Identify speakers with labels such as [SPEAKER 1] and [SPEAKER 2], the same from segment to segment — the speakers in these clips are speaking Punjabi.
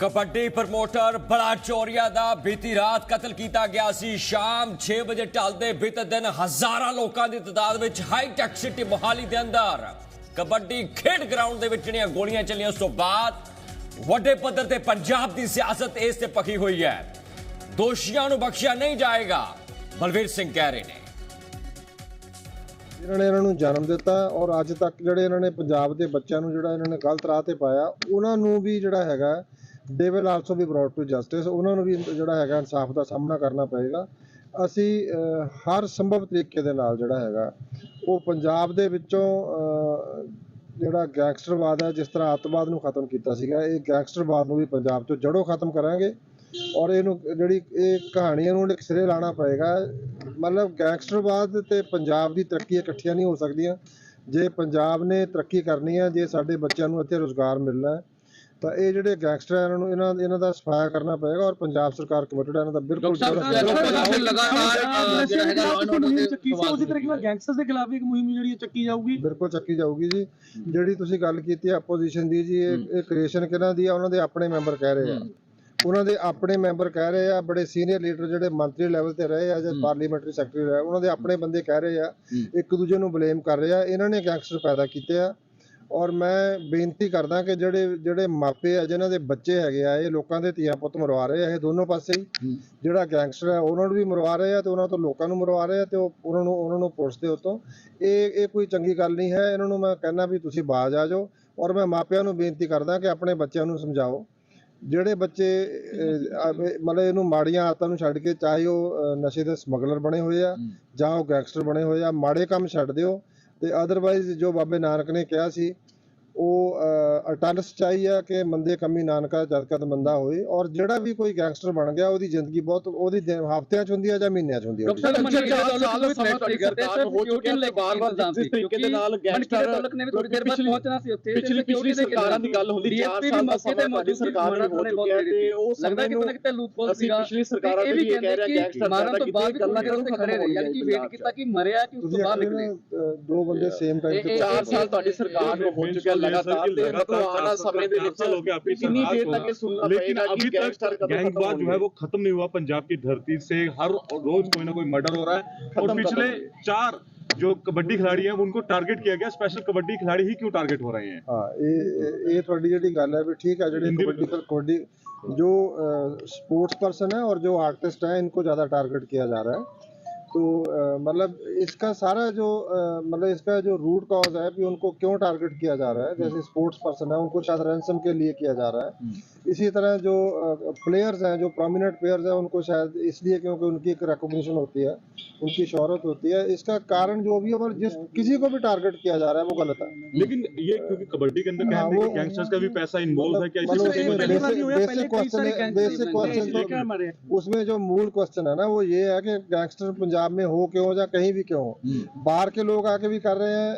[SPEAKER 1] ਕਬੱਡੀ ਪ੍ਰਮੋਟਰ ਬੜਾ ਚੋਰੀਆ ਦਾ ਬੀਤੀ ਰਾਤ ਕਤਲ ਕੀਤਾ ਗਿਆ ਸੀ। ਸ਼ਾਮ 6 ਵਜੇ ਢਲਦੇ ਬੀਤੇ ਦਿਨ ਹਜ਼ਾਰਾਂ ਲੋਕਾਂ ਦੀ ਤਦਾਦ ਵਿੱਚ ਹਾਈ ਟੈਕ ਸਿਟੀ ਮੋਹਾਲੀ ਦੇ ਅੰਦਰ। ਕਬੱਡੀ ਖੇਡ ਗਰਾਊਂਡ ਦੇ ਵਿੱਚ ਜਿਹੜੀਆਂ ਗੋਲੀਆਂ ਚੱਲੀਆਂ, ਉਸ ਤੋਂ ਬਾਅਦ ਵੱਡੇ ਪੱਧਰ ਤੇ ਪੰਜਾਬ ਦੀ ਸਿਆਸਤ ਇਸ ਤੇ ਪਖੀ ਹੋਈ ਹੈ। ਦੋਸ਼ੀਆਂ ਨੂੰ ਬਖਸ਼ਿਆ ਨਹੀਂ ਜਾਏਗਾ, ਬਲਵੀਰ ਸਿੰਘ ਕਹਿ ਰਹੇ ਨੇ।
[SPEAKER 2] ਇਹਨਾਂ ਨੇ ਇਹਨਾਂ ਨੂੰ ਜਨਮ ਦਿੱਤਾ ਔਰ ਅੱਜ ਤੱਕ ਜਿਹੜੇ ਇਹਨਾਂ ਨੇ ਪੰਜਾਬ ਦੇ ਬੱਚਿਆਂ ਨੂੰ ਜਿਹੜਾ ਇਹਨਾਂ ਨੇ ਗਲਤ ਰਾਹ ਤੇ ਪਾਇਆ, ਉਹਨਾਂ ਨੂੰ ਵੀ ਜਿਹੜਾ ਹੈਗਾ they will also be brought to justice ਉਹਨਾਂ ਨੂੰ ਵੀ ਜਿਹੜਾ ਹੈਗਾ ਇਨਸਾਫ ਦਾ ਸਾਹਮਣਾ ਕਰਨਾ ਪਏਗਾ। ਅਸੀਂ ਹਰ ਸੰਭਵ ਤਰੀਕੇ ਦੇ ਨਾਲ ਜਿਹੜਾ ਹੈਗਾ, ਉਹ ਪੰਜਾਬ ਦੇ ਵਿੱਚੋਂ ਜਿਹੜਾ ਗੈਂਗਸਟਰਵਾਦ ਹੈ, ਜਿਸ ਤਰ੍ਹਾਂ ਅੱਤਵਾਦ ਨੂੰ ਖਤਮ ਕੀਤਾ ਸੀਗਾ, ਇਹ ਗੈਂਗਸਟਰਵਾਦ ਨੂੰ ਵੀ ਪੰਜਾਬ ਤੋਂ ਜੜੋਂ ਖਤਮ ਕਰਾਂਗੇ। ਔਰ ਇਹਨੂੰ ਜਿਹੜੀ ਇਹ ਕਹਾਣੀਆਂ ਨੂੰ ਇੱਕ ਸਿਰੇ ਲਾਣਾ ਪਏਗਾ, ਮਤਲਬ ਗੈਂਗਸਟਰਵਾਦ ਤੇ ਪੰਜਾਬ ਦੀ ਤਰੱਕੀ ਇਕੱਠੀਆਂ ਨਹੀਂ ਹੋ ਸਕਦੀਆਂ। ਜੇ ਪੰਜਾਬ ਨੇ ਤਰੱਕੀ ਕਰਨੀ ਹੈ, ਜੇ ਸਾਡੇ ਬੱਚਿਆਂ ਨੂੰ ਇੱਥੇ ਰੋਜ਼ਗਾਰ ਮਿਲਣਾ ਹੈ ਤਾਂ ਇਹ ਜਿਹੜੇ ਗੈਂਗਸਟਰ ਹੈ ਇਹਨਾਂ ਨੂੰ ਇਹਨਾਂ ਇਹਨਾਂ ਦਾ ਸਫਾਇਆ ਕਰਨਾ ਪਏਗਾ ਔਰ ਪੰਜਾਬ ਸਰਕਾਰ ਕਮਿਟਡ ਹੈ ਇਹਨਾਂ ਦਾ ਬਿਲਕੁਲ
[SPEAKER 3] ਲਗਾਤਾਰ ਜਿਹੜਾ ਹੈਗਾ ਦੇ
[SPEAKER 4] ਚੱਕੀ ਸੀ ਉਸੇ ਤਰੀਕੇ ਨਾਲ ਗੈਂਗਸਟਰਸ ਦੇ ਖਿਲਾਫ ਇੱਕ ਮੁਹਿੰਮ ਜਿਹੜੀ ਚੱਕੀ ਜਾਊਗੀ
[SPEAKER 2] ਬਿਲਕੁਲ ਚੱਕੀ ਜਾਊਗੀ ਜੀ ਜਿਹੜੀ ਤੁਸੀਂ ਗੱਲ ਕੀਤੀ ਆਪੋਜੀਸ਼ਨ ਦੀ ਜੀ ਇਹ ਇਹ ਕ੍ਰੀਏਸ਼ਨ ਕਿਹਨਾਂ ਦੀ ਆ ਉਹਨਾਂ ਦੇ ਆਪਣੇ ਮੈਂਬਰ ਕਹਿ ਰਹੇ ਆ ਉਹਨਾਂ ਦੇ ਆਪਣੇ ਮੈਂਬਰ ਕਹਿ ਰਹੇ ਆ ਬੜੇ ਸੀਨੀਅਰ ਲੀਡਰ ਜਿਹੜੇ ਮੰਤਰੀ ਲੈਵਲ ਤੇ ਰਹੇ ਆ ਜਾਂ ਪਾਰਲੀਮੈਂਟਰੀ ਸੈਕਟਰੀ ਰਹੇ ਉਹਨਾਂ ਦੇ ਆਪਣੇ ਬੰਦੇ ਕਹਿ ਰਹੇ ਆ ਇੱਕ ਦੂਜੇ ਨੂੰ ਬਲੇਮ ਕਰ ਰਹੇ ਆ ਇਹਨਾਂ ਨੇ ਗੈਂਗਸਟਰ ਪੈਦਾ ਕੀਤੇ ਆ ਔਰ ਮੈਂ ਬੇਨਤੀ ਕਰਦਾ ਕਿ ਜਿਹੜੇ ਜਿਹੜੇ ਮਾਪੇ ਆ ਜਿਨ੍ਹਾਂ ਦੇ ਬੱਚੇ ਹੈਗੇ ਆ ਇਹ ਲੋਕਾਂ ਦੇ ਧੀਆ ਪੁੱਤ ਮਰਵਾ ਰਹੇ ਆ ਇਹ ਦੋਨੋਂ ਪਾਸੇ ਹੀ। ਜਿਹੜਾ ਗੈਂਗਸਟਰ ਹੈ ਉਹਨਾਂ ਨੂੰ ਵੀ ਮਰਵਾ ਰਹੇ ਆ ਤੇ ਉਹਨਾਂ ਤੋਂ ਲੋਕਾਂ ਨੂੰ ਮਰਵਾ ਰਹੇ ਆ ਤੇ ਉਹ ਉਹਨਾਂ ਨੂੰ ਉਹਨਾਂ ਨੂੰ ਪੁਲਿਸ ਦੇ ਉੱਤੋਂ। ਇਹ ਇਹ ਕੋਈ ਚੰਗੀ ਗੱਲ ਨਹੀਂ ਹੈ। ਇਹਨਾਂ ਨੂੰ ਮੈਂ ਕਹਿੰਦਾ ਵੀ ਤੁਸੀਂ ਬਾਜ਼ ਆ ਜਾਓ ਔਰ ਮੈਂ ਮਾਪਿਆਂ ਨੂੰ ਬੇਨਤੀ ਕਰਦਾ ਕਿ ਆਪਣੇ ਬੱਚਿਆਂ ਨੂੰ ਸਮਝਾਓ। ਜਿਹੜੇ ਬੱਚੇ ਮਤਲਬ ਇਹਨੂੰ ਮਾੜੀਆਂ ਆਦਤਾਂ ਨੂੰ ਛੱਡ ਕੇ ਚਾਹੇ ਉਹ ਨਸ਼ੇ ਦੇ ਸਮਗਲਰ ਬਣੇ ਹੋਏ ਆ ਜਾਂ ਉਹ ਗੈਂਗਸਟਰ ਬਣੇ ਹੋਏ ਆ ਮਾੜੇ ਕੰਮ ਛੱਡ ਦਿਓ। ਤੇ ਅਦਰਵਾਈਜ਼ ਜੋ ਬਾਬੇ ਨਾਨਕ ਨੇ ਕਿਹਾ ਸੀ ਉਹ ਅਟਲ ਸਚਾਈ ਆ ਕਿ ਮੰਦੇ ਕੰਮੀ ਨਾਨਕਾ ਜਦ ਕਦ ਮੰਦਾ ਹੋਏ ਔਰ ਜਿਹੜਾ ਵੀ ਕੋਈ ਗੈਂਗਸਟਰ ਬਣ ਗਿਆ ਉਹਦੀ ਜ਼ਿੰਦਗੀ ਬਹੁਤ ਉਹਦੀ ਹਫ਼ਤਿਆਂ ਚ ਹੁੰਦੀ ਆ ਜਾਂ ਮਹੀਨਿਆਂ ਚ ਹੁੰਦੀ ਆ ਉਹਦੀ।
[SPEAKER 3] ਡਾਕਟਰ
[SPEAKER 4] ਦੌਲਤ
[SPEAKER 3] ਸਾਲ
[SPEAKER 4] ਵਿੱਚ
[SPEAKER 3] ਸਮਾਂ
[SPEAKER 4] ਤੁਹਾਡੀ
[SPEAKER 3] ਹੋ ਤੇ ਬਾਰ-ਬਾਰ ਜਿਸ ਤਰੀਕੇ ਦੇ ਨਾਲ ਗੈਂਗਸਟਰ
[SPEAKER 4] ਦੌਲਤ ਨੇ ਵੀ ਥੋੜੀ ਦੇਰ ਬਾਅਦ ਪਹੁੰਚਣਾ ਸੀ ਉੱਥੇ
[SPEAKER 3] ਪਿਛਲੀ ਪਿਛਲੀ ਸਰਕਾਰਾਂ ਦੀ ਗੱਲ ਹੁੰਦੀ 4 ਸਾਲ ਦਾ ਸਮਾਂ ਤੁਹਾਡੀ ਸਰਕਾਰ ਨੇ ਹੋ ਚੁੱਕਿਆ ਤੇ ਉਹ
[SPEAKER 4] ਲੱਗਦਾ ਕਿ
[SPEAKER 3] ਨੂੰ
[SPEAKER 4] ਪਤਾ ਕਿਤੇ ਲੂਪਹੋਲ
[SPEAKER 3] ਅਸੀਂ
[SPEAKER 4] ਸੀਗਾ।
[SPEAKER 3] ਪਿਛਲੀ ਸਰਕਾਰਾਂ
[SPEAKER 4] ਤੇ
[SPEAKER 3] ਦੇ ਵੀ ਇਹ ਕਹਿ ਰਹੇ ਗੈਂਗਸਟਰ
[SPEAKER 4] ਮਾਰਨ ਤੋਂ ਬਾਅਦ ਵੀ
[SPEAKER 3] ਗੱਲਾਂ
[SPEAKER 4] ਗੱਲਾਂ
[SPEAKER 3] ਕਰੋ
[SPEAKER 4] ਖੜੇ ਰਹੇ ਯਾਨੀ ਕਿ ਵੇਟ ਕੀਤਾ ਕਿ ਮਰਿਆ ਕਿ ਉਸ ਤੋਂ ਬਾਅਦ ਨਿਕਲੇ?
[SPEAKER 2] ਦੋ ਬੰਦੇ ਸੇਮ ਟਾਈਮ ਤੇ
[SPEAKER 4] ਇਹ-
[SPEAKER 3] 4 ਸਾਲ ਤੁਹਾਡੀ ਸਰਕਾਰ ਨੂੰ ਹੋ ਚੁੱਕਿਆ ਲਗਾਤਾਰ ਤੇ ਮਤਲਬ ਆਉਣ ਵਾਲੇ ਸਮੇਂ ਦੇ ਵਿੱਚ
[SPEAKER 5] साल हो गया आपकी
[SPEAKER 3] ਕਿੰਨੀ
[SPEAKER 5] सरकार
[SPEAKER 3] ਦੇਰ
[SPEAKER 5] को।
[SPEAKER 3] ਤੱਕ ਇਹ ਸੁਣਨਾ
[SPEAKER 5] लेकिन
[SPEAKER 3] पड़ेगा
[SPEAKER 5] अभी
[SPEAKER 3] कि गैंगस्टर
[SPEAKER 5] तक
[SPEAKER 3] कब खत्म
[SPEAKER 5] गैंगवाद जो
[SPEAKER 3] होंगे?
[SPEAKER 5] है वो खत्म नहीं हुआ पंजाब की धरती से हर रोज कोई ना कोई मर्डर हो रहा है और
[SPEAKER 3] खत्म
[SPEAKER 5] पिछले
[SPEAKER 3] कब
[SPEAKER 5] चार जो कबड्डी खिलाड़ी हैं उनको टारगेट किया गया स्पेशल कबड्डी खिलाड़ी ही क्यों टारगेट हो रहे हैं
[SPEAKER 2] ਹਾਂ ਇਹ ਇਹ- ਇਹ ਤੁਹਾਡੀ ਜਿਹੜੀ ਗੱਲ ਹੈ ਵੀ ਠੀਕ ਹੈ ਜਿਹੜੇ
[SPEAKER 5] हिंदी में
[SPEAKER 2] कबड्डी कबड्डी जो स्पोर्ट्स पर्सन है और जो आर्टिस्ट है इनको ज़्यादा टारगेट किया जा रहा है तो अ, मतलब इसका सारा जो अ, मतलब इसका जो रूट कॉज है कि उनको क्यों टारगेट किया जा रहा है जैसे स्पोर्ट्स पर्सन है उनको शायद रैंसम के लिए किया जा रहा है इसी तरह जो प्लेयर्स हैं जो प्रोमिनेंट प्लेयर्स हैं उनको शायद इसलिए क्योंकि उनकी एक रिकॉग्निशन होती है उनकी शोहरत होती है। इसका कारण जो भी हो पर जिस किसी को भी टारगेट किया जा रहा है वो गलत है।
[SPEAKER 5] लेकिन ये क्योंकि कबड्डी के अंदर क्या
[SPEAKER 2] हाँ,
[SPEAKER 5] कि गैंगस्टर्स का भी पैसा इन्वॉल्व है क्या
[SPEAKER 2] बेसिक क्वेश्चन है बेसिक क्वेश्चन? तो उसमें जो मूल क्वेश्चन है ना वो ये है कि गैंगस्टर पंजाब में हो क्यों या कहीं भी क्यों हो। बाहर के लोग आके भी कर रहे हैं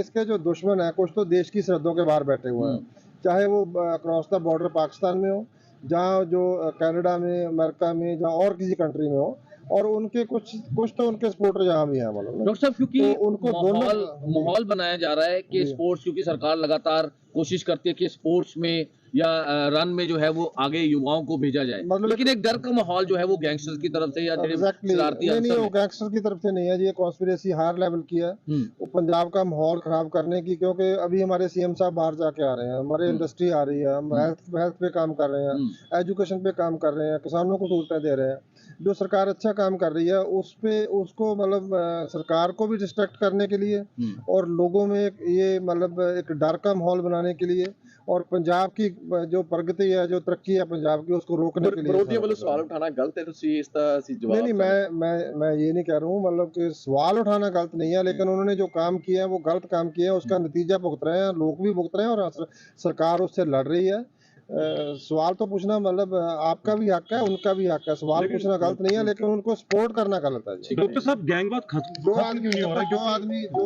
[SPEAKER 2] इसके जो दुश्मन है कुछ तो देश की सरहदों के बाहर बैठे हुए हैं। चाहे वो अक्रॉस द बॉर्डर पाकिस्तान में हो जहाँ जो कनाडा में अमेरिका में जहाँ और किसी कंट्री में हो और उनके कुछ कुछ तो उनके सपोर्टर यहाँ भी हैं मतलब
[SPEAKER 4] डॉक्टर साहब क्योंकि
[SPEAKER 2] तो उनको
[SPEAKER 4] माहौल माहौल बनाया जा रहा है कि स्पोर्ट्स क्योंकि सरकार लगातार कोशिश करती है कि स्पोर्ट्स में या रन में जो है वो आगे युवाओं को भेजा जाए।
[SPEAKER 2] मतलब
[SPEAKER 4] लेकिन एक डर का माहौल जो है वो गैंगस्टर की तरफ़ से या
[SPEAKER 2] नहीं, वो गैंगस्टर की तरफ़ से नहीं है ये कॉन्स्पिरेसी हायर लेवल की है।
[SPEAKER 4] हम्म।
[SPEAKER 2] वो पंजाब का माहौल खराब करने की क्योंकि अभी हमारे सीएम साहब बाहर जाके आ रहे हैं हमारे हम्म। इंडस्ट्री आ रही है हम हम्म। हेल्थ पे काम कर रहे हैं एजुकेशन पे काम कर रहे हैं किसानों को सहूलतें दे रहे हैं। जो सरकार अच्छा काम कर रही है उस पे उसको मतलब सरकार को भी डिस्ट्रैक्ट करने के लिए और लोगों में ये मतलब एक डर का माहौल बनाने के लिए और पंजाब की अ, जो प्रगति है जो तरक्की है पंजाब की उसको रोकने के लिए
[SPEAKER 3] ਵਿਰੋਧੀਆਂ ਵੱਲੋਂ
[SPEAKER 2] सारा
[SPEAKER 3] ਸਵਾਲ ਉਠਾਉਣਾ ਗਲਤ ਹੈ ਤੁਸੀਂ ਇਸ ਦਾ ਅਸੀਂ
[SPEAKER 2] नहीं
[SPEAKER 3] ਜਵਾਬ
[SPEAKER 2] नहीं मैं मैं मैं ये नहीं कह रहा हूँ मतलब कि सवाल उठाना गलत नहीं है लेकिन उन्होंने जो काम किया है वो गलत काम किया है उसका नतीजा भुगत रहे हैं लोग भी भुगत रहे हैं और सर- सरकार उससे लड़ रही है अ, सवाल तो पूछना मतलब अ, आपका भी हक है उनका भी हक है सवाल
[SPEAKER 5] लेकिन-
[SPEAKER 2] पूछना गलत नहीं है लेकिन उनको सपोर्ट करना गलत है जी
[SPEAKER 5] डॉक्टर साहब गैंगवाद खत्म
[SPEAKER 2] जो
[SPEAKER 5] खत्म
[SPEAKER 2] आदमी
[SPEAKER 5] क्यों नहीं हो रहा
[SPEAKER 2] जो आदमी जो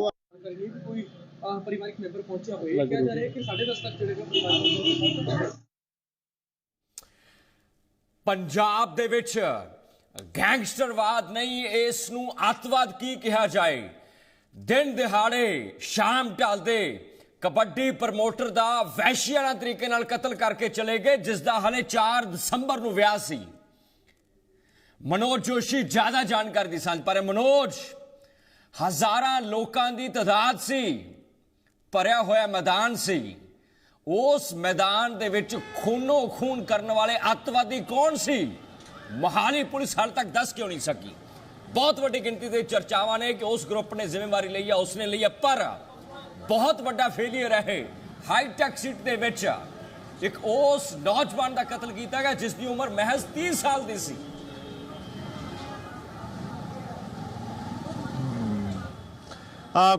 [SPEAKER 4] ਕੋਈ ਅਹ, ਪਰਿਵਾਰਿਕ ਮੈਂਬਰ ਪਹੁੰਚਿਆ ਹੋਇਆ ਕਿਹਾ ਜਾ ਰਿਹਾ ਹੈ ਕਿ 10:30 ਤੱਕ ਜਿਹੜੇ ਪਰਿਵਾਰ
[SPEAKER 1] ਪੰਜਾਬ ਦੇ ਵਿੱਚ ਗੈਂਗਸਟਰਵਾਦ ਨਹੀਂ ਇਸ ਨੂੰ ਅੱਤਵਾਦ ਕੀ ਕਿਹਾ ਜਾਏ? ਦਿਨ ਦਿਹਾੜੇ ਸ਼ਾਮ ਢਲਦੇ ਕਬੱਡੀ ਪ੍ਰਮੋਟਰ ਦਾ ਵਹਿਸ਼ੀਆਨਾ ਤਰੀਕੇ ਨਾਲ ਕਤਲ ਕਰਕੇ ਚਲੇ ਗਏ ਜਿਸ ਦਾ ਹਲੇ 4 ਦਸੰਬਰ ਨੂੰ ਵਿਆਹ ਸੀ। ਮਨੋਜ ਜੋਸ਼ੀ ਜ਼ਿਆਦਾ ਜਾਣਕਾਰੀ ਦੀ ਸਾਂਝ ਪਰ ਮਨੋਜ ਹਜ਼ਾਰਾਂ ਲੋਕਾਂ ਦੀ ਤਾਦਾਦ ਸੀ। ਭਰਿਆ ਹੋਇਆ ਮੈਦਾਨ ਸੀ। ਉਸ ਮੈਦਾਨ ਦੇ ਵਿੱਚ ਖੂਨੋ ਖੂਨ ਕਰਨ ਵਾਲੇ ਅੱਤਵਾਦੀ ਕੌਣ ਸੀ? ਮੋਹਾਲੀ ਪੁਲਿਸ ਹਾਲ ਤੱਕ ਦੱਸ ਕਿਉਂ ਨਹੀਂ ਸਕੀ? ਬਹੁਤ ਵੱਡੀ ਗਿਣਤੀ ਦੇ ਚਰਚਾਵਾਂ ਨੇ ਕਿ ਉਸ ਗਰੁੱਪ ਨੇ ਜ਼ਿੰਮੇਵਾਰੀ ਲਈ ਹੈ ਉਸਨੇ ਲਈ ਹੈ ਪਰ ਬਹੁਤ ਵੱਡਾ ਫੇਲੀਅਰ ਹੈ ਹਾਈ ਟੈਕ ਸਿਟੀ ਦੇ ਵਿੱਚ ਇੱਕ ਉਸ ਨੌਜਵਾਨ ਦਾ ਕਤਲ ਕੀਤਾ ਗਿਆ ਜਿਸ ਦੀ ਉਮਰ ਮਹਿਜ਼ 30 ਸਾਲ ਦੀ ਸੀ।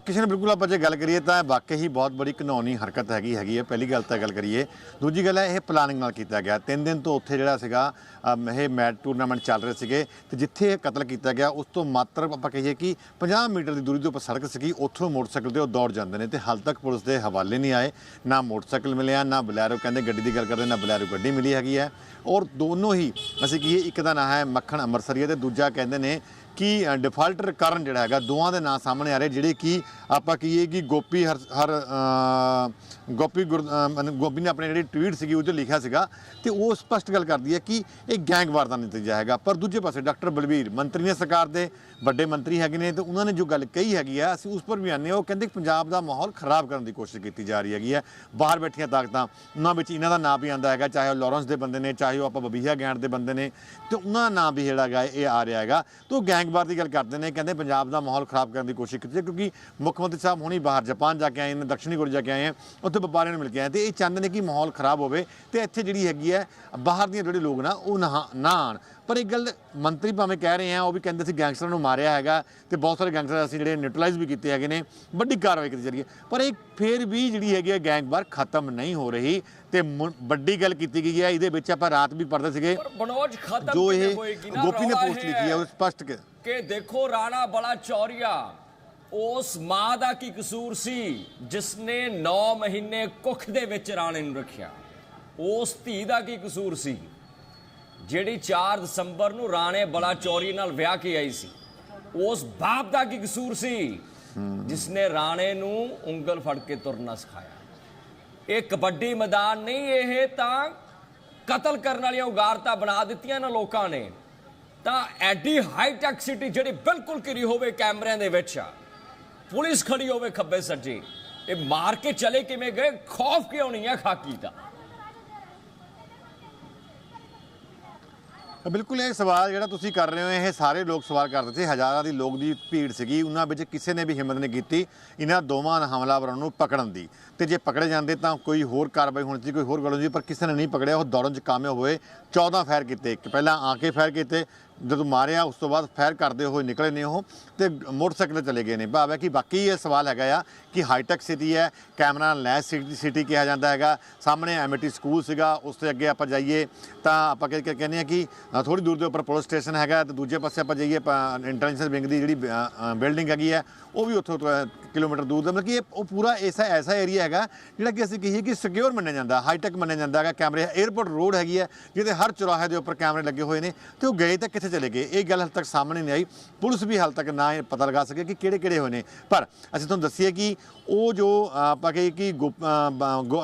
[SPEAKER 6] ਕਿਸ਼ਨ ਬਿਲਕੁਲ ਆਪਾਂ ਜੇ ਗੱਲ ਕਰੀਏ ਤਾਂ ਵਾਕਈ ਹੀ ਬਹੁਤ ਬੜੀ ਕਾਨੂੰਨੀ ਹਰਕਤ ਹੈਗੀ ਹੈਗੀ ਹੈ। ਪਹਿਲੀ ਗੱਲ ਤਾਂ ਗੱਲ ਕਰੀਏ, ਦੂਜੀ ਗੱਲ ਹੈ ਇਹ ਪਲਾਨਿੰਗ ਨਾਲ ਕੀਤਾ ਗਿਆ। ਤਿੰਨ ਦਿਨ ਤੋਂ ਉੱਥੇ ਜਿਹੜਾ ਸੀਗਾ ਇਹ ਮੈਚ ਟੂਰਨਾਮੈਂਟ ਚੱਲ ਰਹੇ ਸੀਗੇ ਤੇ ਜਿੱਥੇ ਇਹ ਕਤਲ ਕੀਤਾ ਗਿਆ, ਉਸ ਤੋਂ ਮਾਤਰ ਆਪਾਂ ਕਹੀਏ ਕਿ 50 ਮੀਟਰ ਦੀ ਦੂਰੀ ਦੇ ਉੱਪਰ ਸੜਕ ਸੀਗੀ, ਉੱਥੋਂ ਮੋਟਰਸਾਈਕਲ ਤੇ ਉਹ ਦੌੜ ਜਾਂਦੇ ਨੇ ਤੇ ਹਾਲ ਤੱਕ ਪੁਲਿਸ ਦੇ ਹਵਾਲੇ ਨਹੀਂ ਆਏ। ਨਾ ਮੋਟਰਸਾਈਕਲ ਮਿਲਿਆ, ਨਾ ਬਲੈਰੋ ਕਹਿੰਦੇ ਗੱਡੀ ਦੀ ਗੱਲ ਕਰਦੇ, ਨਾ ਬਲੈਰੋ ਗੱਡੀ ਮਿਲੀ ਹੈਗੀ ਹੈ। ਔਰ ਦੋਨੋਂ ਹੀ, ਅਸੀਂ ਕਹੀਏ ਇੱਕ ਦਾ ਨਾਂ ਹੈ ਮੱਖਣ ਅੰਮ੍ਰਿਤਸਰੀਆ ਤੇ ਦੂਜਾ ਕਹਿੰਦੇ ਨੇ ਕਿ ਡਿਫਾਲਟਰ ਕਾਰਨ ਜਿਹੜਾ ਹੈਗਾ ਦੋਵਾਂ ਦੇ ਨਾਂ ਸਾਹਮਣੇ ਆ ਰਹੇ ਜਿਹੜੇ ਕਿ ਆਪਾਂ ਕਹੀਏ ਕਿ ਗੋਪੀ ਹਰ ਹਰ ਗੋਪੀ ਗੁਰ ਅ, ਗੋਪੀ ਨੇ ਆਪਣੇ ਜਿਹੜੀ ਟਵੀਟ ਸੀਗੀ ਉਹ 'ਚ ਲਿਖਿਆ ਸੀਗਾ ਤੇ ਉਹ ਸਪਸ਼ਟ ਗੱਲ ਕਰਦੀ ਹੈ ਕਿ ਇਹ ਗੈਂਗਵਾਰ ਦਾ ਨਤੀਜਾ ਹੈਗਾ। ਪਰ ਦੂਜੇ ਪਾਸੇ ਡਾਕਟਰ ਬਲਬੀਰ ਮੰਤਰੀ ਨੇ ਸਰਕਾਰ ਦੇ ਵੱਡੇ ਮੰਤਰੀ ਹੈਗੇ ਨੇ ਤੇ ਉਹਨਾਂ ਨੇ ਜੋ ਗੱਲ ਕਹੀ ਹੈਗੀ ਆ ਅਸੀਂ ਉਸ ਪਰ ਵੀ ਆਨੇ ਉਹ ਕਹਿੰਦੇ ਪੰਜਾਬ ਦਾ ਮਾਹੌਲ ਖਰਾਬ ਕਰਨ ਦੀ ਕੋਸ਼ਿਸ਼ ਕੀਤੀ ਜਾ ਰਹੀ ਹੈਗੀ ਹੈ। ਬਾਹਰ ਬੈਠੀਆਂ ਤਾਕਤਾਂ ਉਹਨਾਂ ਵਿੱਚ ਇਹਨਾਂ ਦਾ ਨਾਂ ਵੀ ਆਂਦਾ ਹੈਗਾ ਚਾਹੇ ਉਹ ਲਾਰੈਂਸ ਦੇ ਬੰਦੇ ਨੇ ਚਾਹੇ ਉਹ ਆਪਾਂ ਬਬੀਹਾ ਗੈਂਡ ਦੇ ਬੰਦੇ ਨੇ ਤੇ ਉਹਨਾਂ ਦਾ ਨਾਂ ਵੀ ਜਿਹੜਾ ਹੈਗਾ ਇਹ ਆ ਰਿਹਾ ਹੈਗਾ। ਤੇ ਉਹ ਗੈਂਗਵਾਰ ਦੀ ਗੱਲ ਕਰਦੇ ਨੇ ਕਹਿੰਦੇ ਪੰਜਾਬ ਦਾ ਮਾਹੌਲ ਖਰਾਬ ਕਰਨ ਦੀ ਕੋਸ਼ਿਸ਼ ਕੀਤੀ ਕਿਉਂਕਿ ਮੁੱਖ ਮੰਤਰੀ ਸਾਹਿਬ ਹੁਣੀ ਬਾਹਰ ਜਾਪਾਨ ਜਾ ਕੇ ਆਏ ਨੇ ਦક્ષਿਣੀ ਕੋਰੀਆ ਜਾ ਕੇ ਆਏ ਆ ਉੱਥੇ ਵਪਾਰੀਆਂ ਨੂੰ ਮਿਲ ਕੇ ਆਏ ਤੇ ਇਹ ਚਾਹੁੰਦੇ ਨੇ ਕਿ ਮਾਹੌਲ ਖਰਾਬ ਹੋਵੇ ਤੇ ਇੱਥੇ ਜਿਹੜੀ ਹੈਗੀ ਹੈ ਬਾਹਰ ਦੀਆਂ ਜਿਹੜੇ ਲੋਕ ਨਾ ਉਹ ਨਾ ਆਉਣ। ਪਰ ਇੱਕ ਗੱਲ ਮੰਤਰੀ ਭਾਵੇਂ ਕਹਿ ਰਹੇ ਆ ਉਹ ਵੀ ਕਹਿੰਦੇ ਸੀ ਗੈਂਗਸਟਰਾਂ ਨੂੰ ਮਾਰਿਆ ਹੈਗਾ ਤੇ ਬਹੁਤ ਸਾਰੇ ਗੈਂਗਸਟਰ ਅਸੀਂ ਜਿਹੜੇ ਨਿਊਟਰਲਾਈਜ਼ ਵੀ ਕੀਤੇ ਹੈਗੇ ਨੇ ਵੱਡੀ ਕਾਰਵਾਈ ਕੀਤੀ ਜਾ ਰਹੀ ਹੈ। ਪਰ ਇਹ ਫੇਰ ਵੀ ਜਿਹੜੀ ਹੈਗੀ ਹੈ ਗੈਂਗਵਾਰ ਖਤਮ ਨਹੀਂ ਹੋ ਰਹੀ ਤੇ ਵੱਡੀ ਗੱਲ ਕੀਤੀ ਗਈ ਹੈ ਇਹਦੇ ਵਿੱਚ ਆਪਾਂ ਰਾਤ ਵੀ ਪੜਦੇ ਸੀਗੇ। ਜੋ ਇਹ ਗੋਪੀ ਨੇ ਪੋਸਟ
[SPEAKER 1] ਇਹ
[SPEAKER 6] ਲਿਖੀ ਹੈ। ਉਹ ਸਪਸ਼ਟ ਕਿ
[SPEAKER 1] ਦੇਖੋ ਰਾਣਾ ਬੜਾ ਚੌਰੀਆ। ਉਸ ਮਾਂ ਦਾ ਕੀ ਕਸੂਰ ਸੀ? ਜਿਸ ਨੇ 9 ਮਹੀਨੇ ਕੁੱਖ ਦੇ ਵਿੱਚ ਰਾਣੇ ਨੂੰ ਰੱਖਿਆ। ਉਸ ਧੀ ਦਾ ਕੀ ਕਸੂਰ ਸੀ? ਜਿਹੜੀ 4 ਦਸੰਬਰ ਨੂੰ ਰਾਣੇ ਬੜਾ ਚੌਰੀ ਨਾਲ ਵਿਆਹ ਕੇ ਆਈ ਸੀ। ਉਸ ਬਾਪ ਦਾ ਕੀ ਕਸੂਰ ਸੀ? ਜਿਸ ਨੇ ਰਾਣੇ ਨੂੰ ਉਂਗਲ ਫੜ ਕੇ ਤੁਰਨਾ ਸਿਖਾਇਆ। ਇਹ ਕਬੱਡੀ ਮੈਦਾਨ ਨਹੀਂ, ਇਹ ਤਾਂ ਕਤਲ ਕਰਨ ਵਾਲੀਆਂ ਉਗਾਰਤਾਂ ਬਣਾ ਦਿੱਤੀਆਂ ਨਾ ਲੋਕਾਂ ਨੇ। ਤਾਂ ਐਡੀ ਹਾਈ ਟੈਕ ਸਿਟੀ ਜਿਹੜੀ ਬਿਲਕੁਲ ਘਿਰੀ ਹੋਵੇ ਕੈਮਰਿਆਂ ਦੇ ਵਿੱਚ ਪੁਲਿਸ ਖੜੀ ਹੋਵੇ ਖੱਬੇ ਸੱਜੇ ਇਹ ਮਾਰ ਕੇ ਚਲੇ ਕਿਵੇਂ ਗਏ? ਖੌਫ ਕਿਉਂ ਨਹੀਂ ਹੈ ਖਾਕੀ ਦਾ?
[SPEAKER 6] ਬਿਲਕੁਲ ਇਹ ਸਵਾਲ ਜਿਹੜਾ ਤੁਸੀਂ ਕਰ ਰਹੇ ਹੋ, ਇਹ ਸਾਰੇ ਲੋਕ ਸਵਾਲ ਕਰਦੇ ਸੀ। ਹਜ਼ਾਰਾਂ ਦੀ ਲੋਕ ਦੀ ਭੀੜ ਸੀਗੀ, ਉਹਨਾਂ ਵਿੱਚ ਕਿਸੇ ਨੇ ਵੀ ਹਿੰਮਤ ਨਹੀਂ ਕੀਤੀ ਇਹਨਾਂ ਦੋਵਾਂ ਹਮਲਾਵਰਾਂ ਨੂੰ ਪਕੜਨ ਦੀ। ਤੇ ਜੇ ਪਕੜੇ ਜਾਂਦੇ ਤਾਂ ਕੋਈ ਹੋਰ ਕਾਰਵਾਈ ਹੋਣੀ ਸੀ, ਕੋਈ ਹੋਰ ਗੱਲ ਹੁੰਦੀ ਪਰ ਕਿਸੇ ਨੇ ਨਹੀਂ ਪਕੜਿਆ। ਉਹ ਦੌੜਨ 'ਚ ਕਾਮਯਾਬ ਹੋਏ 14 ਫਾਇਰ ਕੀਤੇ। ਪਹਿਲਾਂ ਆ ਕੇ ਫਾਇਰ ਕੀਤੇ ਜਦੋਂ ਮਾਰਿਆ, ਉਸ ਤੋਂ ਬਾਅਦ ਫਾਇਰ ਕਰਦੇ ਹੋਏ ਨਿਕਲੇ ਨੇ ਉਹ ਤੇ ਮੋਟਰਸਾਈਕਲ ਤੇ ਚਲੇ ਗਏ ਨੇ। ਭਾਵ ਹੈ ਕਿ ਬਾਕੀ ਇਹ ਸਵਾਲ ਹੈਗਾ ਆ ਕਿ ਹਾਈਟੈਕ ਸਿਟੀ ਹੈ, ਕੈਮਰਾ ਲੈਸ ਸਿਟੀ ਸਿਟੀ ਕਿਹਾ ਜਾਂਦਾ ਹੈਗਾ। ਸਾਹਮਣੇ ਐਮਟੀ ਸਕੂਲ ਸੀਗਾ, ਉਸ ਤੋਂ ਅੱਗੇ ਆਪਾਂ ਜਾਈਏ ਤਾਂ ਆਪਾਂ ਕਹਿ- ਕਹਿੰਦੇ ਆ ਕਿ ਥੋੜੀ ਦੂਰ ਦੇ ਉੱਪਰ ਪੁਲਿਸ ਸਟੇਸ਼ਨ ਹੈਗਾ ਤੇ ਦੂਜੇ ਪਾਸੇ ਆਪਾਂ ਜਾਈਏ ਇੰਟਰਨੈਸ਼ਨਲ ਵਿੰਗ ਦੀ ਜਿਹੜੀ ਬਿਲਡਿੰਗ ਹੈਗੀ ਹੈ, ਉਹ ਵੀ ਉੱਥੋਂ ਕਿਲੋਮੀਟਰ ਦੂਰ ਦਾ, ਮਤਲਬ ਕਿ ਇਹ, ਉਹ ਪੂਰਾ ਐਸਾ ਐਸਾ ਏਰੀਆ ਹੈਗਾ ਜਿਹੜਾ ਕਿ ਅਸੀਂ ਕਹੀਏ ਕਿ ਸਿਕਿਉਰ ਮੰਨਿਆ ਜਾਂਦਾ, ਹਾਈਟੈਕ ਮੰਨਿਆ ਜਾਂਦਾ ਹੈਗਾ। ਕੈਮਰੇ 에ਅਰਪੋਰਟ ਰੋਡ ਹੈਗੀ ਹੈ, ਜਿਹਦੇ ਹਰ ਚੁਰਾਹੇ ਦੇ ਉੱਪਰ ਕੈਮਰੇ ਲੱਗੇ ਹੋਏ ਨੇ ਤੇ ਉਹ ਗਏ ਤਾਂ ਕਿੱਥੇ ਚਲੇ ਗਏ। ਇਹ ਗੱਲ ਹਾਲੇ ਤੱਕ ਸਾਹਮਣੇ ਨਹੀਂ ਆਈ। ਪੁਲਿਸ ਵੀ ਹਾਲ ਤੱਕ ਨਾ ਇਹ ਪਤਾ ਲਗਾ ਸਕੇ ਕਿ ਕਿਹੜੇ ਕਿਹੜੇ ਹੋਏ ਨੇ। ਪਰ ਅਸੀਂ ਤੁਹਾਨੂੰ ਦੱਸੀਏ ਕਿ ਉਹ ਜੋ ਆਪਾਂ ਕਹੀਏ ਕਿ ਗੋਪ- ਅ, ਬ- ਗੋ-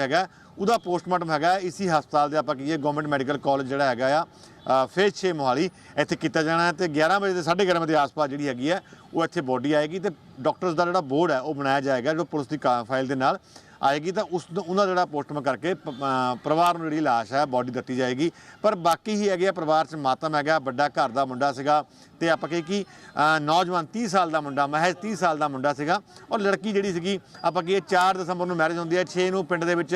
[SPEAKER 6] ਹੈਗਾ ਉਹਦਾ ਪੋਸਟਮਾਰਟਮ ਹੈਗਾ ਇਸੀ ਹਸਪਤਾਲ ਦੇ ਆਪਾਂ ਕਹੀਏ ਗਵਰਨਮੈਂਟ ਮੈਡੀਕਲ ਕਾਲਜ ਜਿਹੜਾ ਹੈਗਾ ਆ ਅ, ਫੇਜ਼ 6 ਮੋਹਾਲੀ। ਇੱਥੇ ਕੀਤਾ ਜਾਣਾ ਹੈ ਤੇ 11 ਵਜੇ ਦੇ 11:30 ਵਜੇ ਦੇ ਆਸ-ਪਾਸ ਜਿਹੜੀ ਹੈਗੀ ਹੈ ਉਹ ਇੱਥੇ ਬੋਡੀ ਆਏਗੀ ਤੇ ਡਾਕਟਰਸ ਦਾ ਜਿਹੜਾ ਬੋਰਡ ਹੈ ਉਹ ਬਣਾਇਆ ਜਾਏਗਾ ਜੋ ਪੁਲਿਸ ਦੀ ਕਾ- ਫਾਈਲ ਦੇ ਨਾਲ। ਆਏਗੀ ਤਾਂ ਉਸ ਉਹਨਾਂ ਦਾ ਜਿਹੜਾ ਪੋਸਟਮਾਰਟਮ ਕਰਕੇ ਪ- ਪਰਿਵਾਰ ਨੂੰ ਜਿਹੜੀ ਲਾਸ਼ ਹੈ ਬੋਡੀ ਦਿੱਤੀ ਜਾਏਗੀ। ਪਰ ਬਾਕੀ ਹੀ ਹੈਗੇ ਆ, ਪਰਿਵਾਰ 'ਚ ਮਾਤਮ ਹੈਗਾ, ਵੱਡਾ ਘਰ ਦਾ ਮੁੰਡਾ ਸੀਗਾ ਤੇ ਆਪਾਂ ਕਹੇ ਕਿ ਨੌਜਵਾਨ 30 ਸਾਲ ਦਾ ਮੁੰਡਾ, ਮਹਿਜ਼ 30 ਸਾਲ ਦਾ ਮੁੰਡਾ ਸੀਗਾ ਔਰ ਲੜਕੀ ਜਿਹੜੀ ਸੀਗੀ, ਆਪਾਂ ਕਹੀਏ 4 ਦਸੰਬਰ ਨੂੰ ਮੈਰਿਜ ਹੁੰਦੀ ਹੈ 6 ਨੂੰ ਪਿੰਡ ਦੇ ਵਿੱਚ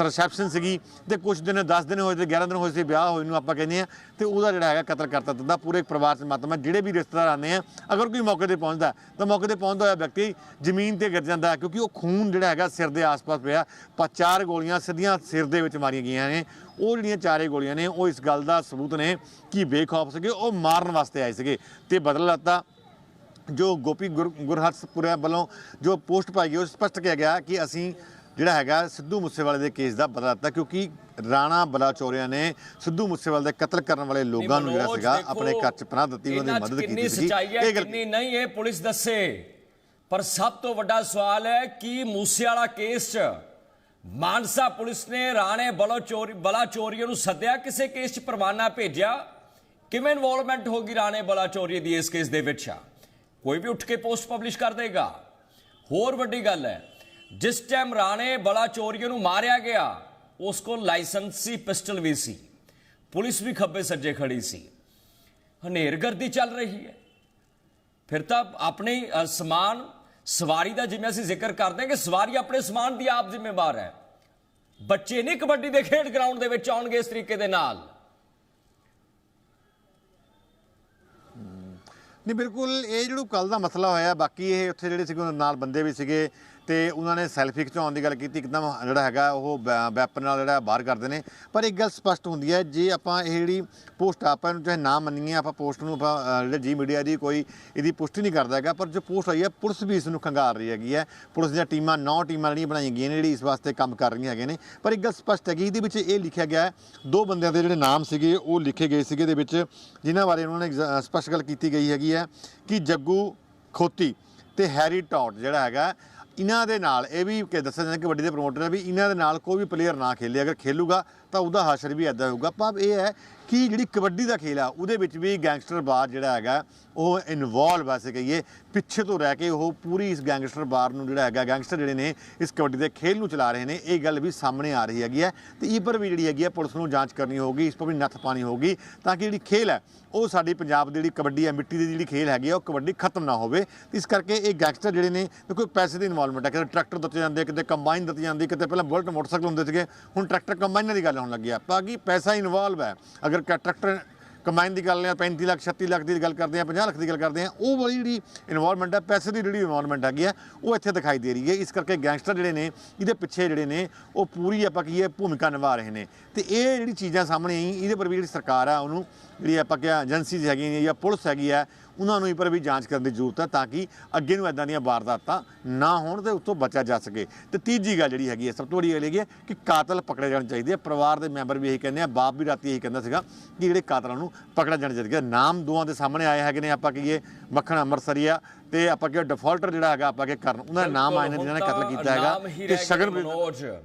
[SPEAKER 6] ਰਿਸੈਪਸ਼ਨ ਸੀਗੀ ਤੇ ਕੁਝ ਦਿਨ 10 ਦਿਨ ਹੋਏ ਤੇ 11 ਦਿਨ ਹੋਏ ਸੀ ਵਿਆਹ ਹੋਏ ਨੂੰ ਆਪਾਂ ਕਹਿੰਦੇ ਆ ਤੇ ਉਹਦਾ ਜਿਹੜਾ ਹੈਗਾ ਕਤਲ ਕਰਤਾ ਦਿੱਤਾ ਪੂਰੇ ਪਰਿਵਾਰ 'ਚ ਮਾਤਮ ਹੈ। ਜਿਹੜੇ ਵੀ ਰਿਸ਼ਤੇਦਾਰ ਆਉਂਦੇ ਆ, ਅਗਰ ਕੋਈ ਮੌਕੇ ਤੇ ਪਹੁੰਚਦਾ ਤਾਂ ਮੌਕੇ ਤੇ ਪਹੁੰਚਦਾ ਹੋਇਆ ਵਿਅਕਤੀ ਜ਼ਮੀਨ ਤੇ ਗਿਰ ਜਾਂਦਾ ਕਿਉਂਕਿ ਉਹ ਖੂਨ ਜਿਹੜਾ ਹੈਗਾ ਸਿਰ ਦੇ ਆਸ ਆਸ-ਪਾਸ ਪਿਆ। ਪਰ ਚਾਰ ਗੋਲੀਆਂ ਸਿੱਧੀਆਂ ਸਿਰ ਦੇ ਵਿੱਚ ਮਾਰੀਆਂ ਗਈਆਂ ਨੇ। ਉਹ ਜਿਹੜੀਆਂ ਚਾਰੇ ਗੋਲੀਆਂ ਨੇ ਉਹ ਇਸ ਗੱਲ ਦਾ ਸਬੂਤ ਨੇ ਕਿ ਬੇਖੌਫ ਸੀਗੇ ਉਹ ਮਾਰਨ ਵਾਸਤੇ ਆਏ ਸੀਗੇ। ਤੇ ਬਦਲ ਲੱਤਾ ਜੋ ਗੋਪੀ ਗੁਰ ਗੁਰਹਰਸਪੁਰਾ ਵੱਲੋਂ ਜੋ ਪੋਸਟ ਪਾਈ ਗਈ ਉਹ ਸਪਸ਼ਟ ਕਿਹਾ ਗਿਆ ਕਿ ਅਸੀਂ ਜਿਹੜਾ ਹੈਗਾ ਸਿੱਧੂ ਮੂਸੇਵਾਲੇ ਦੇ ਕੇਸ ਦਾ ਬਦਲਾ ਦਿੱਤਾ ਕਿਉਂਕਿ ਰਾਣਾ ਬਲਾਚੌਰੀਆ ਨੇ ਸਿੱਧੂ ਮੂਸੇਵਾਲੇ ਦਾ ਕਤਲ ਕਰਨ ਵਾਲੇ ਲੋਕਾਂ ਨੂੰ ਜਿਹੜਾ ਸੀਗਾ ਆਪਣੇ ਘਰ 'ਚ ਪਨਾਹ ਦਿੱਤੀ ਉਹਨਾਂ
[SPEAKER 1] ਇਹਨਾਂ
[SPEAKER 6] ਦੀ
[SPEAKER 1] 'ਚ
[SPEAKER 6] ਮਦਦ ਕੀਤੀ
[SPEAKER 1] ਹੈ
[SPEAKER 6] ਇਹ ਗੱਲ
[SPEAKER 1] ਨਹੀਂ ਇਹ ਪੁਲਿਸ ਦੱਸੇ। ਪਰ ਸਭ ਤੋਂ ਵੱਡਾ ਸਵਾਲ ਹੈ ਕਿ ਮੂਸੇਵਾਲਾ ਕੇਸ 'ਚ ਮਾਨਸਾ ਪੁਲਿਸ ਨੇ ਰਾਣੇ ਬਲੋ ਚੋਰੀ ਬਲਾ ਨੂੰ ਸੱਦਿਆ, ਕਿਸੇ ਕੇਸ 'ਚ ਪਰਵਾਨਾ ਭੇਜਿਆ? ਕਿਵੇਂ ਇਨਵੋਲਵਮੈਂਟ ਹੋਗੀ ਰਾਣੇ ਬਲਾਚੋਰੀਏ ਦੀ ਇਸ ਕੇਸ ਦੇ ਵਿੱਚ? ਕੋਈ ਵੀ ਉੱਠ ਕੇ ਪੋਸਟ ਪਬਲਿਸ਼ ਕਰ ਦੇਗਾ। ਹੋਰ ਵੱਡੀ ਗੱਲ ਹੈ, ਜਿਸ ਟਾਈਮ ਰਾਣੇ ਬਲਾਚੋਰੀਏ ਨੂੰ ਮਾਰਿਆ ਗਿਆ, ਉਸ ਕੋਲ ਲਾਇਸੈਂਸੀ ਪਿਸਟਲ ਵੀ ਸੀ। ਪੁਲਿਸ ਵੀ ਖੱਬੇ ਸੱਜੇ ਖੜੀ ਸੀ। ਹਨੇਰਗਰਦੀ ਚੱਲ ਰਹੀ ਹੈ। ਫਿਰ ਤਾਂ ਆਪਣੇ ਸਮਾਨ ਸਵਾਰੀ ਦਾ ਜਿਵੇਂ ਅਸੀਂ ਜ਼ਿਕਰ ਕਰਦੇ ਹਾਂ ਕਿ ਸਵਾਰੀ ਆਪਣੇ ਸਮਾਨ ਦੀ ਆਪ ਜ਼ਿੰਮੇਵਾਰ ਹੈ। ਬੱਚੇ ਨਹੀਂ ਕਬੱਡੀ ਦੇ ਖੇਡ ਗਰਾਊਂਡ ਦੇ ਵਿੱਚ ਆਉਣਗੇ ਇਸ ਤਰੀਕੇ ਦੇ ਨਾਲ।
[SPEAKER 6] ਨਹੀਂ, ਬਿਲਕੁਲ, ਇਹ ਜਿਹੜਾ ਕੱਲ ਦਾ ਮਸਲਾ ਹੋਇਆ, ਬਾਕੀ ਇਹ ਉੱਥੇ ਜਿਹੜੇ ਸੀਗੇ, ਉਹਨਾਂ ਨਾਲ ਬੰਦੇ ਵੀ ਸੀਗੇ। ਤੇ ਉਹਨਾਂ ਨੇ ਸੈਲਫੀ ਖਿਚਾਉਣ ਦੀ ਗੱਲ ਕੀਤੀ ਇੱਕਦਮ ਜਿਹੜਾ ਹੈਗਾ ਉਹ ਵੈਪਨ ਨਾਲ ਜਿਹੜਾ ਬਾਹਰ ਕਰਦੇ ਨੇ। ਪਰ ਇੱਕ ਗੱਲ ਸਪਸ਼ਟ ਹੁੰਦੀ ਹੈ ਜੇ ਆਪਾਂ ਇਹ ਜਿਹੜੀ ਪੋਸਟ ਆਪਾਂ ਨੂੰ ਚਾਹੇ ਨਾ ਮੰਨੀਏ ਆਪਾਂ ਪੋਸਟ ਨੂੰ ਆਪਾਂ ਜਿਹੜਾ ਜੀ ਮੀਡੀਆ ਦੀ ਕੋਈ ਇਹਦੀ ਪੁਸ਼ਟੀ ਨਹੀਂ ਕਰਦਾ ਹੈਗਾ ਪਰ ਜੋ ਪੋਸਟ ਆਈ ਹੈ ਪੁਲਿਸ ਵੀ ਇਸ ਨੂੰ ਖੰਗਾਰ ਰਹੀ ਹੈਗੀ ਹੈ। ਪੁਲਿਸ ਦੀਆਂ ਟੀਮਾਂ ਨੌ ਟੀਮਾਂ ਜਿਹੜੀਆਂ ਬਣਾਈਆਂ ਗਈਆਂ ਨੇ ਜਿਹੜੀ ਇਸ ਵਾਸਤੇ ਕੰਮ ਕਰ ਰਹੀਆਂ ਹੈਗੇ ਨੇ। ਪਰ ਇੱਕ ਗੱਲ ਸਪਸ਼ਟ ਹੈਗੀ ਇਹਦੇ ਵਿੱਚ ਇਹ ਲਿਖਿਆ ਗਿਆ ਦੋ ਬੰਦਿਆਂ ਦੇ ਜਿਹੜੇ ਨਾਮ ਸੀਗੇ ਉਹ ਲਿਖੇ ਗਏ ਸੀਗੇ ਦੇ ਵਿੱਚ ਜਿਨ੍ਹਾਂ ਬਾਰੇ ਉਹਨਾਂ ਨੇ ਅ, ਸਪਸ਼ਟ ਗੱਲ ਕੀਤੀ ਗਈ ਹੈਗੀ ਹੈ ਕਿ ਜੱਗੂ ਖੋਤੀ ਤੇ ਹੈਰੀ ਟੌਟ ਜਿਹੜਾ ਹੈਗਾ ਇਹਨਾਂ ਦੇ ਨਾਲ, ਇਹ ਵੀ ਕਿ ਦੱਸਿਆ ਜਾਂਦਾ ਕਬੱਡੀ ਦੇ ਪ੍ਰਮੋਟਰ ਨੇ ਵੀ ਇਹਨਾਂ ਦੇ ਨਾਲ ਕੋਈ ਵੀ ਪਲੇਅਰ ਨਾ ਖੇਲੇ, ਅਗਰ ਖੇਲੂਗਾ ਤਾਂ ਉਹਦਾ ਹਾਸ਼ਰ ਵੀ ਐਦਾਂ ਹੋਊਗਾ। ਪਰ ਇਹ ਹੈ ਕਿ ਜਿਹੜੀ ਕਬੱਡੀ ਦਾ ਖੇਲ ਆ, ਉਹਦੇ ਵਿੱਚ ਵੀ ਗੈਂਗਸਟਰ ਬਾਰ ਜਿਹੜਾ ਹੈਗਾ, ਉਹ ਇਨਵੋਲਵ ਵੈਸੇ ਕਹੀਏ। ਪਿੱਛੇ ਤੋਂ ਰਹਿ ਕੇ ਉਹ ਪੂਰੀ ਇਸ ਗੈਂਗਸਟਰ ਬਾਰ ਨੂੰ ਜਿਹੜਾ ਹੈਗਾ ਗੈਂਗਸਟਰ ਜਿਹੜੇ ਨੇ ਇਸ ਕਬੱਡੀ ਦੇ ਖੇਲ ਨੂੰ ਚਲਾ ਰਹੇ ਨੇ, ਇਹ ਗੱਲ ਵੀ ਸਾਹਮਣੇ ਆ ਰਹੀ ਹੈਗੀ ਹੈ। ਤੇ ਇਹ ਪਰ ਵੀ ਜਿਹੜੀ ਹੈਗੀ ਹੈ, ਪੁਲਿਸ ਨੂੰ ਜਾਂਚ ਕਰਨੀ ਹੋਊਗੀ, ਇਸ ਪਰ ਵੀ ਨੱਥ ਪਾਣੀ ਹੋਊਗੀ, ਤਾਂ ਕਿ ਜਿਹੜੀ ਖੇਲ ਹੈ ਉਹ ਸਾਡੀ ਪੰਜਾਬ ਦੀ ਜਿਹੜੀ ਕਬੱਡੀ ਹੈ, ਮਿੱਟੀ ਦੀ ਜਿਹੜੀ ਖੇਲ ਹੈਗੀ ਆ, ਉਹ ਕਬੱਡੀ ਖਤਮ ਨਾ ਹੋਵੇ। ਇਸ ਕਰਕੇ ਇਹ ਗੈਂਗਸਟਰ ਜਿਹੜੇ ਨੇ ਕੋਈ ਪੈਸੇ ਦੀ ਇਨਵੋਲਵਮੈਂਟ ਹੈ। ਕਿਤੇ ਟਰੈਕਟਰ ਦਿੱਤੇ ਜਾਂਦੇ, ਕਿਤੇ ਕੰਬਾਈਨ ਦਿੱਤੀ ਜਾਂਦੀ, ਕਿਤੇ ਪਹਿਲਾਂ ਬੁਲਟ ਮੋਟਰਸਾਈਕਲ ਹੁੰਦੇ ਸੀਗੇ। ਹੁਣ ਟਰੈਕਟਰ ਕੰਬਾਈਨਾਂ ਦੀ ਗੱਲ ਹੋਣ ਲੱਗੀ ਆ। ਤਾਂ ਕਿ ਪੈਸਾ ਇਨਵੋਲਵ ਹੈ। ਅਗਰ ਕ- ਟਰੈਕਟਰ ਕੰਬਾਈਨ ਦੀ ਗੱਲ ਹੈ 35 ਲੱਖ 36 ਲੱਖ ਦੀ ਗੱਲ ਕਰਦੇ ਆ 50 ਲੱਖ ਦੀ ਗੱਲ ਕਰਦੇ ਆ, ਉਹ ਵਾਲੀ ਜਿਹੜੀ ਇਨਵੋਲਵਮੈਂਟ ਹੈ ਪੈਸੇ ਦੀ ਜਿਹੜੀ ਇਨਵੋਲਵਮੈਂਟ ਹੈਗੀ ਆ, ਉਹ ਇੱਥੇ ਦਿਖਾਈ ਦੇ ਰਹੀ ਹੈ। ਇਸ ਕਰਕੇ ਗੈਂਗਸਟਰ ਜਿਹੜੇ ਨੇ, ਇਹਦੇ ਪਿੱਛੇ ਜਿਹੜੇ ਨੇ, ਉਹ ਪੂਰੀ ਆਪਾਂ ਕਹੀਏ ਭੂਮਿਕਾ ਨਿਭਾ ਰਹੇ ਨੇ। ਤੇ ਇਹ ਜਿਹੜੀ ਚੀਜ਼ਾਂ ਸਾਹਮਣੇ ਆਈ ਇਹਦੇ ਪਰ ਵੀ ਜਿਹੜੀ ਸਰਕਾਰ ਆ, ਉਹਨੂੰ ਜਿਹੜੀ ਆਪਾਂ ਕਿਹਾ ਏਜੰਸੀਜ਼ ਹੈਗੀਆਂ ਨੇ ਜਾਂ ਪੁਲਿਸ ਹੈਗੀ ਆ ਉਹਨਾਂ ਨੂੰ ਇਹ ਪਰ ਵੀ ਜਾਂਚ ਕਰਨ ਦੀ ਜ਼ਰੂਰਤ ਹੈ ਤਾਂ ਕਿ ਅੱਗੇ ਨੂੰ ਇਦਾਂ ਦੀਆਂ ਵਾਰਦਾਤਾਂ ਨਾ ਹੋਣ ਤੇ ਉੱਥੋਂ ਬਚਿਆ ਜਾ ਸਕੇ। ਤੇ ਤੀਜੀ ਗੱਲ ਜਿਹੜੀ ਹੈਗੀ ਹੈ ਸਭ ਤੋਂ ਵੱਡੀ ਗੱਲ ਹੈਗੀ ਹੈ ਕਿ ਕਾਤਲ ਪਕੜੇ ਜਾਣੇ ਚਾਹੀਦੇ ਆ। ਪਰਿਵਾਰ ਦੇ ਮੈਂਬਰ ਵੀ ਇਹੀ ਕਹਿੰਦੇ ਆ ਬਾਪ ਵੀ ਰਾਤੀ ਇਹੀ ਕਹਿੰਦਾ ਸੀਗਾ ਕਿ ਜਿਹੜੇ ਕਾਤਲਾਂ ਨੂੰ ਪਕੜਿਆ ਜਾਣਾ ਚਾਹੀਦਾ ਨਾਮ ਦੋਵਾਂ ਦੇ ਸਾਹਮਣੇ ਆਏ ਹੈਗੇ ਨੇ ਆਪਾਂ ਕਹੀਏ ਮੱਖਣ ਅੰਮ੍ਰਿਤਸਰੀਆ ਤੇ ਆਪਾਂ ਕਹੀਏ ਡਿਫਾਲਟਰ ਜਿਹੜਾ ਹੈਗਾ ਆਪਾਂ ਕਿ ਕਰਨ। ਉਹਨਾਂ ਦਾ ਨਾਮ ਆਏ ਨੇ ਜਿਨ੍ਹਾਂ ਨੇ ਕਤਲ ਕੀਤਾ ਹੈਗਾ। ਤੇ ਸ਼ਗਨ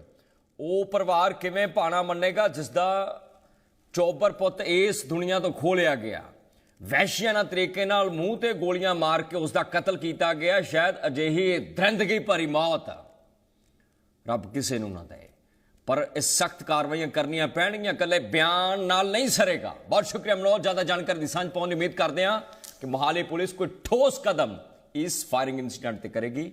[SPEAKER 1] ਉਹ ਪਰਿਵਾਰ ਕਿਵੇਂ ਪਾਣਾ ਮੰਨੇਗਾ ਜਿਸ ਦਾ ਚੋਬਰ ਪੁੱਤ ਇਸ ਦੁਨੀਆ ਤੋਂ ਖੋਲਿਆ ਗਿਆ। ਵਹਿਸ਼ੀਆਨਾ ਤਰੀਕੇ ਨਾਲ ਮੂੰਹ ਤੇ ਗੋਲੀਆਂ ਮਾਰ ਕੇ ਉਸ ਦਾ ਕਤਲ ਕੀਤਾ ਗਿਆ। ਸ਼ਾਇਦ ਅਜਿਹੀ ਦਰਿੰਦਗੀ ਭਰੀ ਮੌਤ ਰੱਬ ਕਿਸੇ ਨੂੰ ਨਾ ਦੇ ਪਰ ਇਹ ਸਖਤ ਕਾਰਵਾਈਆਂ ਕਰਨੀਆਂ ਪੈਣਗੀਆਂ। ਕੱਲੇ ਬਿਆਨ ਨਾਲ ਨਹੀਂ ਸਰੇਗਾ। ਬਹੁਤ ਸ਼ੁਕਰੀਆ ਮਨੋਜ। ਜ਼ਿਆਦਾ ਜਾਣਕਾਰੀ ਦੀ ਸਾਂਝ ਪਾਉਣ ਦੀ ਉਮੀਦ ਕਰਦੇ ਹਾਂ ਕਿ ਮੋਹਾਲੀ ਪੁਲਿਸ ਕੋਈ ਠੋਸ ਕਦਮ ਇਸ ਫਾਇਰਿੰਗ ਇਨਸੀਡੈਂਟ ਤੇ ਕਰੇਗੀ।